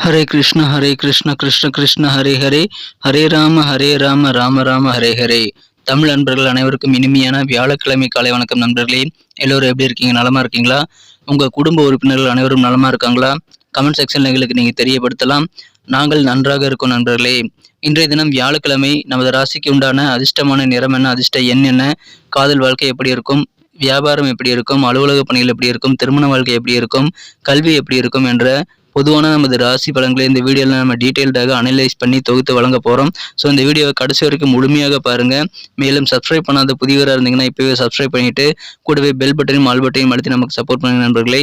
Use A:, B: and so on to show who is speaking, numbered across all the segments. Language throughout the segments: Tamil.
A: ஹரே கிருஷ்ண ஹரே கிருஷ்ண கிருஷ்ண கிருஷ்ண ஹரே ஹரே ஹரே ராம ஹரே ராம ராம ராம ஹரே ஹரே தமிழ் நண்பர்கள் அனைவருக்கும் இனிமையான வியாழக்கிழமை காலை வணக்கம் நண்பர்களே. எல்லோரும் எப்படி இருக்கீங்க? நலமா இருக்கீங்களா? உங்க குடும்ப உறுப்பினர்கள் அனைவரும் நலமா இருக்காங்களா? கமெண்ட் செக்ஷன்ல எங்களுக்கு நீங்க தெரியப்படுத்தலாம். நாங்கள் நன்றாக இருக்கோம் நண்பர்களே. இன்றைய தினம் வியாழக்கிழமை நமது ராசிக்கு உண்டான அதிர்ஷ்டமான நிறம் என்ன அதிர்ஷ்ட எண் என்ன? காதல் வாழ்க்கை எப்படி இருக்கும்? வியாபாரம் எப்படி இருக்கும்? அலுவலக பணிகள் எப்படி இருக்கும்? திருமண வாழ்க்கை எப்படி இருக்கும்? கல்வி எப்படி இருக்கும்? என்ற பொதுவான நமது ராசி பலன்களை இந்த வீடியோவில் நம்ம டீட்டெயில்டாக அனலைஸ் பண்ணி தொகுத்து வழங்க போகிறோம் ஸோ இந்த வீடியோவை கடைசி வரைக்கும் முழுமையாக பாருங்கள் மேலும் சப்ஸ்கிரைப் பண்ணாத புதியவராக இருந்தீங்கன்னா இப்போவே சப்ஸ்கிரைப் பண்ணிவிட்டு கூடவே பெல் பட்டனையும் ஆல் பட்டனையும் அழுத்தி நமக்கு சப்போர்ட் பண்ணுங்க நண்பர்களே.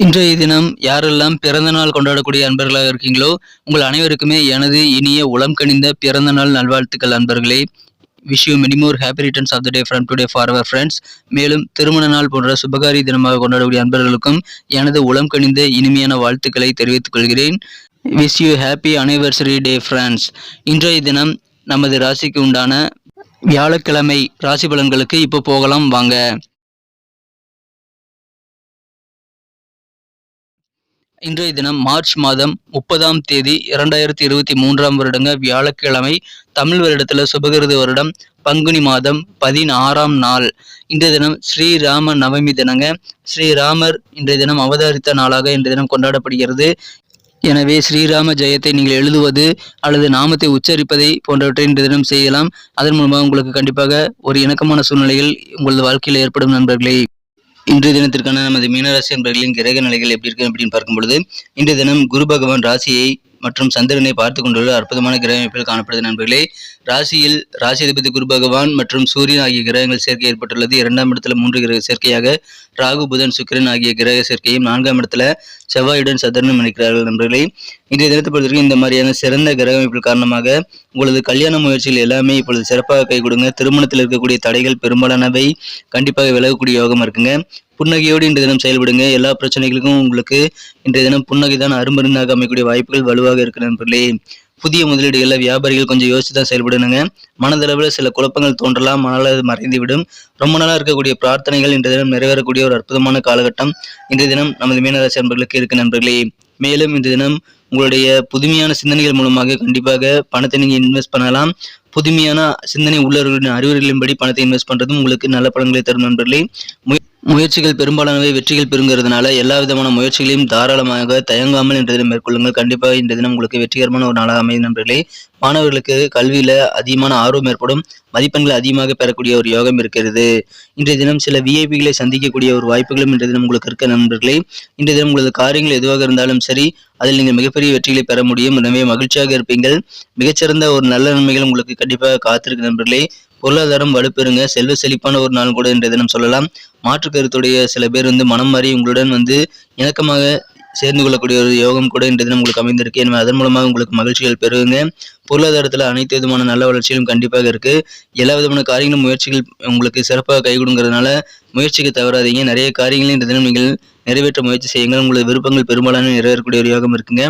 A: இன்றைய தினம் யாரெல்லாம் பிறந்த நாள் கொண்டாடக்கூடிய அன்பர்களாக இருக்கீங்களோ உங்கள் அனைவருக்குமே எனது இனிய உளம் கனிந்த பிறந்த நாள் நல்வாழ்த்துக்கள் அன்பர்களே. Wish you many more happy returns of the day from today for our friends மேலும் திருமண நாள் போன்ற சுபகாரி தினமாக கொண்டாடக்கூடிய அன்பர்களுக்கும் எனது உளம் கனிந்த இனிமையான வாழ்த்துக்களை தெரிவித்துக் கொள்கிறேன். Wish you happy anniversary day friends இன்றைய தினம் நமது ராசிக்கு உண்டான வியாழக்கிழமை ராசி பலன்களுக்கு இப்போ போகலாம் வாங்க. இன்றைய தினம் மார்ச் மாதம் முப்பதாம் தேதி இரண்டாயிரத்தி இருபத்தி மூன்றாம் வருடங்க வியாழக்கிழமை தமிழ் வருடத்துல சுபகிருத வருடம் பங்குனி மாதம் பதினாறாம் நாள். இன்றைய தினம் ஸ்ரீராம நவமி தினங்க. ஸ்ரீராமர் இன்றைய தினம் அவதரித்த நாளாக இன்றைய தினம் கொண்டாடப்படுகிறது. எனவே ஸ்ரீராம ஜெயத்தை நீங்கள் எழுதுவது அல்லது நாமத்தை உச்சரிப்பதை போன்றவற்றை இன்றைய தினம் செய்யலாம். அதன் மூலமாக உங்களுக்கு கண்டிப்பாக ஒரு இணக்கமான சூழ்நிலையில் உங்களது வாழ்க்கையில் ஏற்படும் நண்பர்களே. இன்றைய தினத்திற்கான நமது மீனராசி என்பர்களின் கிரக நிலைகள் எப்படி இருக்கு அப்படின்னு பார்க்கும்பொழுது இன்றைய தினம் குரு பகவான் ராசியை மற்றும் சந்திரனை பார்த்து கொண்டுள்ள அற்புதமான கிரக அமைப்பில் காணப்படுது நண்பர்களே. ராசியில் ராசி அதிபதி குரு பகவான் மற்றும் சூரியன் ஆகிய கிரகங்கள் சேர்க்கை ஏற்பட்டுள்ளது. இரண்டாம் இடத்துல மூன்று கிரக சேர்க்கையாக ராகு புதன் சுக்கிரன் ஆகிய கிரக சேர்க்கையும் நான்காம் இடத்துல செவ்வாயுடன் சந்திரனும் இணைக்கிறார்கள் நண்பர்களே. இன்றைய தினத்தை பொறுத்தவரைக்கும் இந்த மாதிரியான சிறந்த கிரக அமைப்புகள் காரணமாக உங்களது கல்யாண முயற்சிகள் எல்லாமே இப்பொழுது சிறப்பாக கை கொடுங்க. திருமணத்தில் இருக்கக்கூடிய தடைகள் பெரும்பாலானவை. கண்டிப்பாக விலகக்கூடிய யோகம் இருக்குங்க. புன்னகையோடு இன்றைய தினம் செயல்படுங்க. எல்லா பிரச்சனைகளுக்கும் உங்களுக்கு இன்றைய தினம் புன்னகை தான் அருமருந்தாக அமைக்கக்கூடிய வாய்ப்புகள் வலுவாக இருக்கு நண்பர்களே. புதிய முதலீடுகளில் வியாபாரிகள் கொஞ்சம் யோசிச்சு தான் செயல்படணுங்க. மனதளவில் சில குழப்பங்கள் தோன்றலாம் ஆனால் அது மறைந்துவிடும். ரொம்ப நாளாக இருக்கக்கூடிய பிரார்த்தனைகள் இன்றைய தினம் நிறைவேறக்கூடிய ஒரு அற்புதமான காலகட்டம். இன்றைய தினம் நமது மீனராசி நண்பர்களுக்கு இருக்கு நண்பர்களே. மேலும் இன்றைய தினம் உங்களுடைய புதுமையான சிந்தனைகள் மூலமாக கண்டிப்பாக பணத்தை நீங்கள் இன்வெஸ்ட் பண்ணலாம். புதுமையான சிந்தனை உள்ளவர்களின் அறிவுரைகளின்படி பணத்தை இன்வெஸ்ட் பண்ணுறதும் உங்களுக்கு நல்ல பலன்களை தரும் நண்பர்களே. முயற்சிகள் பெரும்பாலானவை வெற்றிகள் பெறுங்கிறதுனால எல்லா விதமான முயற்சிகளையும் தாராளமாக தயங்காமல் இன்றைய தினம் மேற்கொள்ளுங்கள். கண்டிப்பாக இன்றைய தினம் உங்களுக்கு வெற்றிகரமான ஒரு நாளாக அமையும் நண்பர்களே. மாணவர்களுக்கு கல்வியில அதிகமான ஆர்வம் ஏற்படும். மதிப்பெண்கள் அதிகமாக பெறக்கூடிய ஒரு யோகம் இருக்கிறது. இன்றைய தினம் சில விஐபிகளை சந்திக்கக்கூடிய ஒரு வாய்ப்புகளும் இன்றைய தினம் உங்களுக்கு இருக்க நண்பர்களே. இன்றைய தினம் உங்களது காரியங்கள் எதுவாக இருந்தாலும் சரி அதில் நீங்கள் மிகப்பெரிய வெற்றிகளை பெற முடியும். எனவே மகிழ்ச்சியாக இருப்பீங்கள். மிகச்சிறந்த ஒரு நல்ல நன்மைகள் உங்களுக்கு கண்டிப்பாக காத்திருக்கு நண்பர்களே. பொருளாதாரம் வலுப்பெறுங்க. செல்வ செழிப்பான ஒரு நாள் கூட இன்றைய தினம் சொல்லலாம். மாற்று கருத்துடைய சில பேர் வந்து மனம் மாறி உங்களுடன் வந்து இணக்கமாக சேர்ந்து கொள்ளக்கூடிய ஒரு யோகம் கூட இன்றைய தினம் உங்களுக்கு அமைந்திருக்கு. எனவே அதன் மூலமாக உங்களுக்கு மகிழ்ச்சிகள் பெறுவீங்க பொருளாதாரத்தில் அனைத்து விதமான நல்ல வளர்ச்சிகளும் கண்டிப்பாக இருக்கு. எல்லா விதமான காரியங்களும் முயற்சிகள் உங்களுக்கு சிறப்பாக கைகொடுங்கிறதுனால முயற்சிக்கு தவறாதீங்க. நிறைய காரியங்களும் இன்றைய தினம் நீங்கள் நிறைவேற்ற முயற்சி செய்யுங்கள். உங்களது விருப்பங்கள் பெரும்பாலான நிறைவேறக்கூடிய ஒரு யோகம் இருக்குங்க.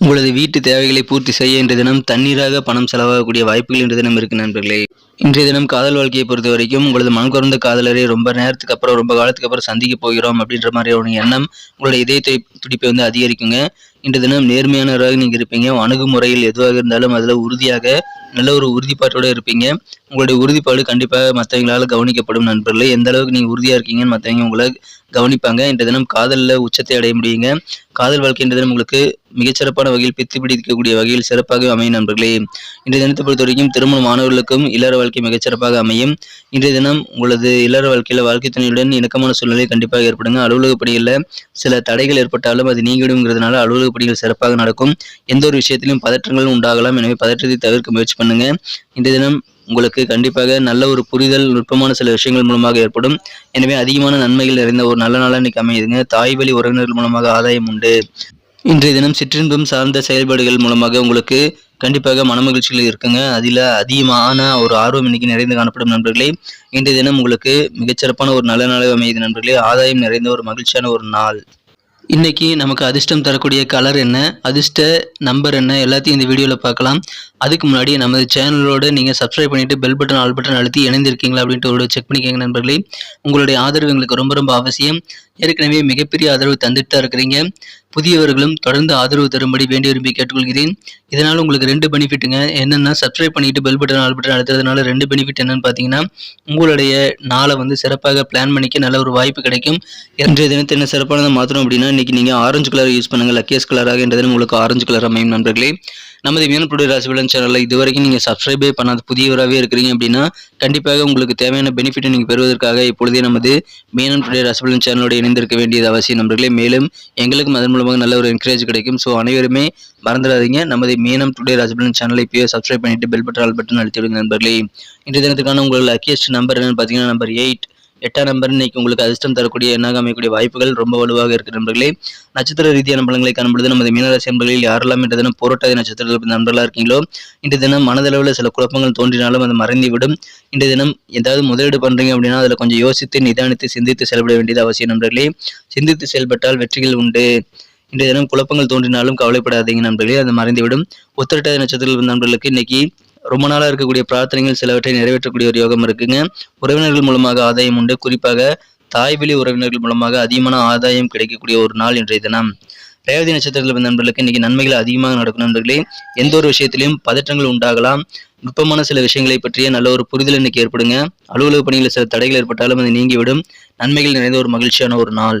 A: உங்களது வீட்டு தேவைகளை பூர்த்தி செய்ய இன்றைய தினம் தண்ணீராக பணம் செலவாகக்கூடிய வாய்ப்புகள் இன்றைய தினம் இருக்கு நண்பர்களே. இன்றைய தினம் காதல் வாழ்க்கையை பொறுத்த வரைக்கும் உங்களது மனம் குறைந்த காதலரை ரொம்ப நேரத்துக்கு அப்புறம் ரொம்ப காலத்துக்கு அப்புறம் சந்திக்க போகிறோம் அப்படின்ற மாதிரி ஒரு எண்ணம் உங்களுடைய இதய துடிப்பை வந்து அதிகரிக்குங்க. இன்றைய தினம் நேர்மையானவராக நீங்கள் இருப்பீங்க. அணுகுமுறையில் எதுவாக இருந்தாலும் அதில் உறுதியாக நல்ல ஒரு உறுதிப்பாட்டோட இருப்பீங்க. உங்களுடைய உறுதிப்பாடு கண்டிப்பாக மற்றவங்களால் கவனிக்கப்படும் நண்பர்களே. எந்த அளவுக்கு நீங்கள் உறுதியாக இருக்கீங்கன்னு மற்றவங்க உங்களை கவனிப்பாங்க. இன்றைய தினம் காதலில் உச்சத்தை அடைய முடியுங்க. காதல் வாழ்க்கை இன்றைய தினம் உங்களுக்கு மிகச்சிறப்பான வகையில் பித்து பிடிக்கக்கூடிய வகையில் சிறப்பாக அமையும் நண்பர்களே. இன்றைய தினத்தை பொறுத்த வரைக்கும் திருமண மாணவர்களுக்கும் இளர வாழ்க்கை வாழ்க்கை மிகச்சிறப்பாக அமையும். இன்றைய தினம் உங்களது இல்லற வாழ்க்கையில் வாழ்க்கை துணையுடன் இணக்கமான சூழ்நிலை கண்டிப்பாக ஏற்படுங்க. அலுவலக சில தடைகள் ஏற்பட்டாலும் அது நீங்கிடுங்கிறதுனால அலுவலக பணிகள் சிறப்பாக நடக்கும். எந்த ஒரு விஷயத்திலும் பதற்றங்களும் உண்டாகலாம். எனவே பதற்றத்தை தவிர்க்க முயற்சி பண்ணுங்க. இன்றைய தினம் உங்களுக்கு கண்டிப்பாக நல்ல ஒரு புரிதல் நுட்பமான சில விஷயங்கள் மூலமாக ஏற்படும். எனவே அதிகமான நன்மைகள் நிறைந்த ஒரு நல்ல நாளாக இன்னைக்கு அமையுதுங்க. தாய் வழி உறவினர்கள் மூலமாக ஆதாயம் உண்டு. இன்றைய தினம் சிற்றின்பம் சார்ந்த செயல்பாடுகள் மூலமாக உங்களுக்கு கண்டிப்பாக மனமகிழ்ச்சிகள் இருக்குங்க. அதில் அதிகமான ஒரு ஆர்வம் இன்னைக்கு நிறைந்து காணப்படும் நண்பர்களே. இன்றைய தினம் உங்களுக்கு மிகச்சிறப்பான ஒரு நல்ல நாளாக அமையுது நண்பர்களே. ஆதாயம் நிறைந்த ஒரு மகிழ்ச்சியான ஒரு நாள். இன்னைக்கு நமக்கு அதிர்ஷ்டம் தரக்கூடிய கலர் என்ன? அதிர்ஷ்ட நம்பர் என்ன? எல்லாத்தையும் இந்த வீடியோவில் பார்க்கலாம். அதுக்கு முன்னாடி நமது சேனலோடு நீங்கள் சப்ஸ்கிரைப் பண்ணிவிட்டு பெல் பட்டன் ஆல் பட்டன் அழுத்தி இணைந்திருக்கீங்களா அப்படின்ட்டு ஒரு செக் பண்ணிக்கோங்க நண்பர்களே. உங்களுடைய ஆதரவு எங்களுக்கு ரொம்ப ரொம்ப அவசியம். ஏற்கனவே மிகப்பெரிய ஆதரவு தந்துட்டு தான் இருக்கிறீங்க. புதியவர்களும் தொடர்ந்து ஆதரவு தரும்படி வேண்டி விரும்பி கேட்டுக்கொள்கிறேன். இதனால் உங்களுக்கு ரெண்டு பெனிஃபிட்டுங்க. என்னென்னா சப்ஸ்கிரைப் பண்ணிட்டு பெல் பட்டன் ஆல் பட்டன் அழுத்ததுனால ரெண்டு பெனிஃபிட் என்னன்னு பார்த்தீங்கன்னா உங்களுடைய நாளை வந்து சிறப்பாக பிளான் பண்ணிக்க நல்ல ஒரு வாய்ப்பு கிடைக்கும். இன்றைய தினத்தை என்ன சிறப்பானதை மாற்றணும் அப்படின்னா இன்னைக்கு நீங்கள் ஆரஞ்சு கலர் யூஸ் பண்ணுங்க. லக்கியஸ் கலராக என்றது உங்களுக்கு ஆரஞ்சு கலர் அமையும் நண்பர்களே. நமது மீனப்புடைய ராசிபலன் சேனலில் இதுவரைக்கும் நீங்கள் சப்ஸ்கிரைபே பண்ணாத புதியவராகவே இருக்கிறீங்க அப்படின்னா கண்டிப்பாக உங்களுக்கு தேவையான பெனிஃபிட்டை நீங்கள் பெறுவதற்காக இப்பொழுதே நமது மீனன் ராசிபலன் சேனலோடு இணைந்திருக்க வேண்டியது அவசியம் நண்பர்களே. மேலும் எங்களுக்கும் அதன் மூலமாக நல்ல ஒரு என்கரேஜ் கிடைக்கும். ஸோ அனைவருமே மறந்துடாதீங்க. நமது மீனம் டுடே ராஜபலன் சேனலை இப்போயே சப்ஸ்கிரைப் பண்ணிட்டு பெல் பட்டன் ஆல் பட்டன் அழுத்தி விடுங்க நண்பர்களே. இன்றைய தினத்துக்கான உங்களுக்கு லக்கியஸ்ட் நம்பர் என்னன்னு பார்த்தீங்கன்னா நம்பர் எயிட் எட்டாம் நம்பர் இன்னைக்கு உங்களுக்கு அதிர்ஷ்டம் தரக்கூடிய எண்ணாக அமையக்கூடிய வாய்ப்புகள் ரொம்ப வலுவாக இருக்கிற நண்பர்களே. நட்சத்திர ரீதியான பலன்களை காணும்பொழுது நமது மீனராசி நண்பர்களில் யாரெல்லாம் இன்று தினம் போராட்டாதி நட்சத்திரத்தில் நண்பர்களாக இருக்கீங்களோ இன்று தினம் மனதளவில் சில குழப்பங்கள் தோன்றினாலும் அது மறைந்துவிடும். இன்றைய தினம் ஏதாவது முதலீடு பண்ணுறீங்க அப்படின்னா அதில் கொஞ்சம் யோசித்து நிதானித்து சிந்தித்து செயல்பட வேண்டியது அவசியம் நண்பர்களே. சிந்தித்து செயல்பட்டால் வெற்றிகள் உண்டு. இன்றைய தினம் குழப்பங்கள் தோன்றினாலும் கவலைப்படாதீங்க நண்பர்களே அது மறைந்துவிடும். உத்திரட்டாதி நட்சத்திரத்தில் நண்பர்களுக்கு இன்னைக்கு ரொம்ப நாளாக இருக்கக்கூடிய பிரார்த்தனைகள் சிலவற்றை நிறைவேற்றக்கூடிய ஒரு யோகம் இருக்குங்க. உறவினர்கள் மூலமாக ஆதாயம் உண்டு. குறிப்பாக தாய் வழி உறவினர்கள் மூலமாக அதிகமான ஆதாயம் கிடைக்கக்கூடிய ஒரு நாள் இன்றைய தினம். ரேவதி நட்சத்திரத்தில் வந்த நண்பர்களுக்கு இன்னைக்கு நன்மைகள் அதிகமாக நடக்கும் நண்பர்களே. எந்த ஒரு விஷயத்திலையும் பதற்றங்கள் உண்டாகலாம். நுட்பமான சில விஷயங்களை பற்றிய நல்ல ஒரு புரிதல் இன்னைக்கு ஏற்படுங்க. அலுவலக பணிகளில் சில தடைகள் ஏற்பட்டாலும் அது நீங்கிவிடும். நன்மைகள் நிறைந்த ஒரு மகிழ்ச்சியான ஒரு நாள்.